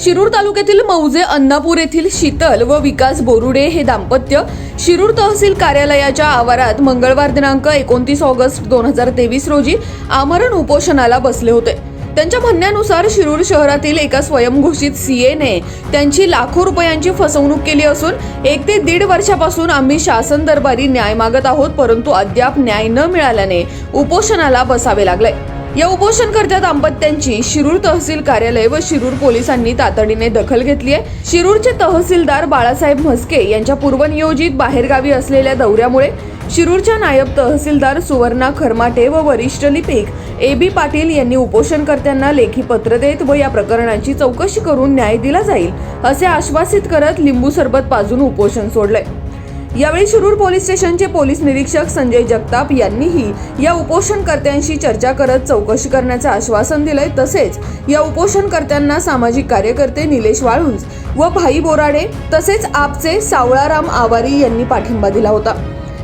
शिरूर तालुक्यातील मौजे अन्नापूर येथील शीतल व विकास बोरुडे हे दाम्पत्य शिरूर तहसील कार्यालयाच्या आवारात मंगळवार दिनांक एकोणतीस ऑगस्ट दोन हजार तेवीस रोजी आमरण उपोषणाला बसले होते. त्यांच्या म्हणण्यानुसार शिरूर शहरातील एका स्वयंघोषित सीएने त्यांची लाखो रुपयांची फसवणूक केली असून एक ते दीड वर्षापासून आम्ही शासन दरबारी न्याय मागत आहोत परंतु अद्याप न्याय न मिळाल्याने उपोषणाला बसावे लागले. या उपोषणकर्त्या दाम्पत्यांची शिरूर तहसील कार्यालय व शिरूर पोलिसांनी तातडीने दखल घेतली आहे. शिरूरचे तहसीलदार बाळासाहेब म्हस्के यांच्या पूर्वनियोजित बाहेरगावी असलेल्या दौऱ्यामुळे शिरूरच्या नायब तहसीलदार सुवर्णा खरमाटे व वरिष्ठ लिपिक ए बी पाटील यांनी उपोषणकर्त्यांना लेखी पत्र देत व या प्रकरणाची चौकशी करून न्याय दिला जाईल असे आश्वासित करत लिंबू सरबत पाजून उपोषण सोडलंय. यावेळी शिरूर पोलीस स्टेशनचे पोलीस निरीक्षक संजय जगताप यांनीही या उपोषणकर्त्यांशी चर्चा करत चौकशी करण्याचं आश्वासन दिलंय. तसेच या उपोषणकर्त्यांना सामाजिक कार्यकर्ते निलेश वाळुंज व भाई बोराडे तसेच आपचे सावळाराम आवारी यांनी पाठिंबा दिला होता.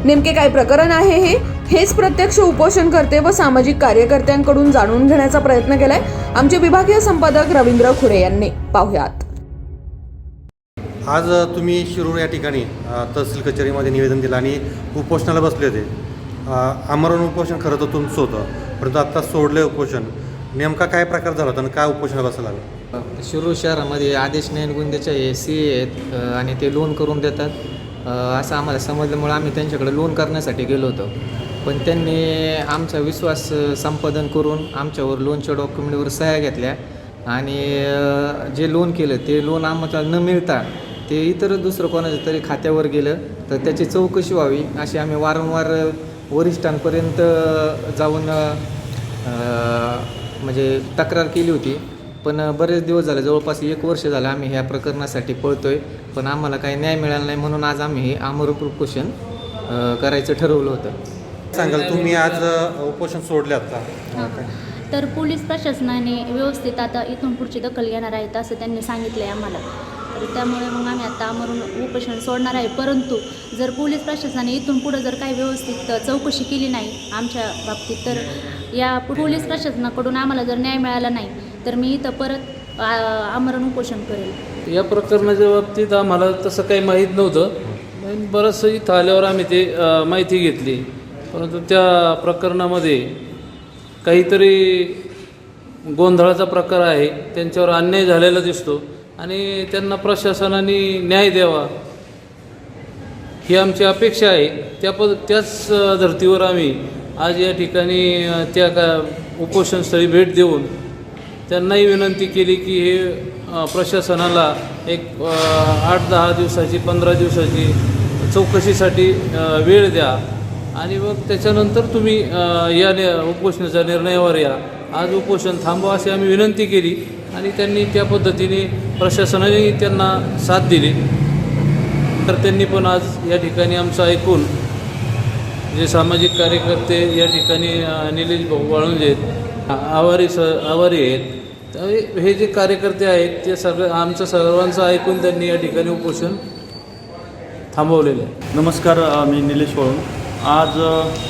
नेमके काय प्रकरण आहे हे? हेच प्रत्यक्ष उपोषणकर्ते व सामाजिक कार्यकर्त्यांकडून जाणून घेण्याचा प्रयत्न केलाय. आमचे विभागीय संपादक रवींद्र खुरे यांनी. पाहुयात. आज तुम्ही शिरूर या ठिकाणी तहसील कचेरीमध्ये निवेदन दिलं आणि उपोषणाला बसले होते. आमरण उपोषण खरं तर तुमचं होतं परंतु आत्ता सोडलं उपोषण. नेमका काय प्रकार झाला होता आणि काय उपोषणाला बसायला लागलं? शिरूर शहरामध्ये आदेश नयनगुंदेचे हे सी ए आहेत आणि ते लोन करून देतात. असं आम्हाला समजल्यामुळे आम्ही त्यांच्याकडे लोन करण्यासाठी गेलो होतो. पण त्यांनी आमचा विश्वास संपादन करून आमच्यावर लोनच्या डॉक्युमेंटवर सह्या घेतल्या. आणि जे लोन केलं ते लोन आम्हाला न मिळता ते इतर दुसरं कोणाच्या तरी खात्यावर गेलं तर त्याची चौकशी व्हावी अशी आम्ही वारंवार वरिष्ठांपर्यंत जाऊन म्हणजे तक्रार केली होती. पण बरेच दिवस झाले जवळपास एक वर्ष झालं आम्ही ह्या प्रकरणासाठी पळतोय. पण आम्हाला काही न्याय मिळाला नाही म्हणून आज आम्ही हे आमरण उपोषण करायचं ठरवलं होतं. सांगाल तुम्ही आज उपोषण सोडले आता हां. तर पोलीस प्रशासनाने व्यवस्थित आता इथून पुढची दखल घेणार आहेत असं त्यांनी सांगितलं आहे आम्हाला. तर त्यामुळे मग आम्ही आता आमरून उपोषण सोडणार आहे. परंतु जर पोलीस प्रशासनाने इथून पुढं जर काही व्यवस्थित चौकशी केली नाही आमच्या बाबतीत तर या पोलीस प्रशासनाकडून आम्हाला जर न्याय मिळाला नाही तर मी इथं परत आमरण उपोषण करेल. या प्रकरणाच्या बाबतीत आम्हाला तसं काही माहीत नव्हतं. बरंचसं इथं आल्यावर आम्ही ते माहिती घेतली. परंतु त्या प्रकरणामध्ये काहीतरी गोंधळाचा प्रकार आहे. त्यांच्यावर अन्याय झालेला दिसतो. आणि त्यांना प्रशासनाने न्याय द्यावा. ही आमची अपेक्षा आहे. त्या पद त्याच धर्तीवर आम्ही आज या ठिकाणी त्या का उपोषणस्थळी भेट देऊन त्यांनाही विनंती केली की हे प्रशासनाला एक आठ दहा दिवसाची पंधरा दिवसाची चौकशीसाठी वेळ द्या. आणि मग त्याच्यानंतर तुम्ही या उपोषणाच्या निर्णयावर या. आज उपोषण थांबवा अशी आम्ही विनंती केली. आणि त्यांनी त्या पद्धतीने प्रशासनाने त्यांना साथ दिली. तर त्यांनी पण आज या ठिकाणी आमचं ऐकून जे सामाजिक कार्यकर्ते या ठिकाणी निलेश भाऊ वाळुंजे आहेत आवारी स आवारी आहेत तर हे जे कार्यकर्ते आहेत ते सगळं आमचं सर्वांचं ऐकून त्यांनी या ठिकाणी उपोषण थांबवलेलं आहे. नमस्कार मी निलेश वाळून आज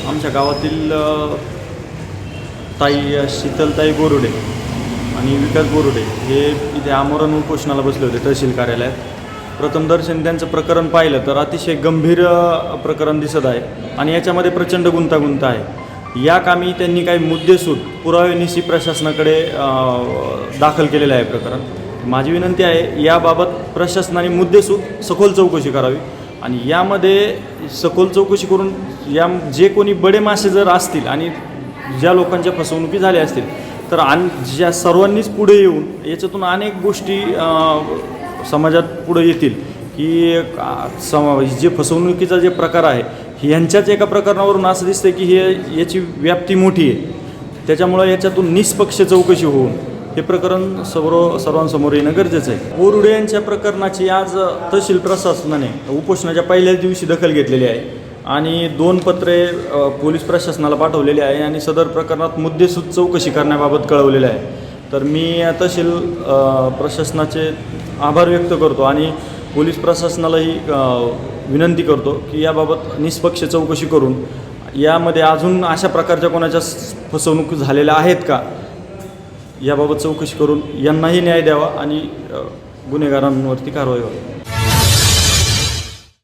आमच्या गावातील ताई शीतलताई बोरुडे आणि विकास बोरुडे हे इथे आमरण उपोषणाला बसले होते तहसील कार्यालयात. प्रथमदर्शन त्यांचं प्रकरण पाहिलं तर अतिशय गंभीर प्रकरण दिसत आहे आणि याच्यामध्ये प्रचंड गुंतागुंत आहे. या कामी त्यांनी काही मुद्देसूद पुरावेनिशी प्रशासनाकडे दाखल केलेलं आहे प्रकरण. माझी विनंती आहे याबाबत प्रशासनाने मुद्देसूद सखोल चौकशी करावी आणि यामध्ये सखोल चौकशी करून या जे कोणी बडे मासे जर असतील आणि ज्या लोकांच्या फसवणुकी झाल्या असतील तर आण ज्या सर्वांनीच पुढे येऊन याच्यातून अनेक गोष्टी समाजात पुढे येतील. की सम जे फसवणुकीचा जे प्रकार आहे यांच्याच एका प्रकरणावरून असं दिसतं की हे याची व्याप्ती मोठी आहे. त्याच्यामुळं याच्यातून निष्पक्ष चौकशी होऊन हे प्रकरण सर्व सर्वांसमोर येणं गरजेचं आहे. बोरुडे यांच्या प्रकरणाची आज तहसील प्रशासनाने उपोषणाच्या पहिल्याच दिवशी दखल घेतलेली आहे. आणि दोन पत्रे पोलीस प्रशासनाला पाठवलेली आहे आणि सदर प्रकरणात मुद्देसूद चौकशी करण्याबाबत कळवलेले आहे. तर मी तहसील प्रशासनाचे आभार व्यक्त करतो आणि पोलीस प्रशासनालाही विनंती करतो की याबाबत निष्पक्ष चौकशी करून यामध्ये अजून अशा प्रकारच्या कोणाच्या फसवणूक झालेल्या आहेत का याबाबत चौकशी करून यांनाही न्याय द्यावा आणि गुन्हेगारांवरती कारवाई व्हावी.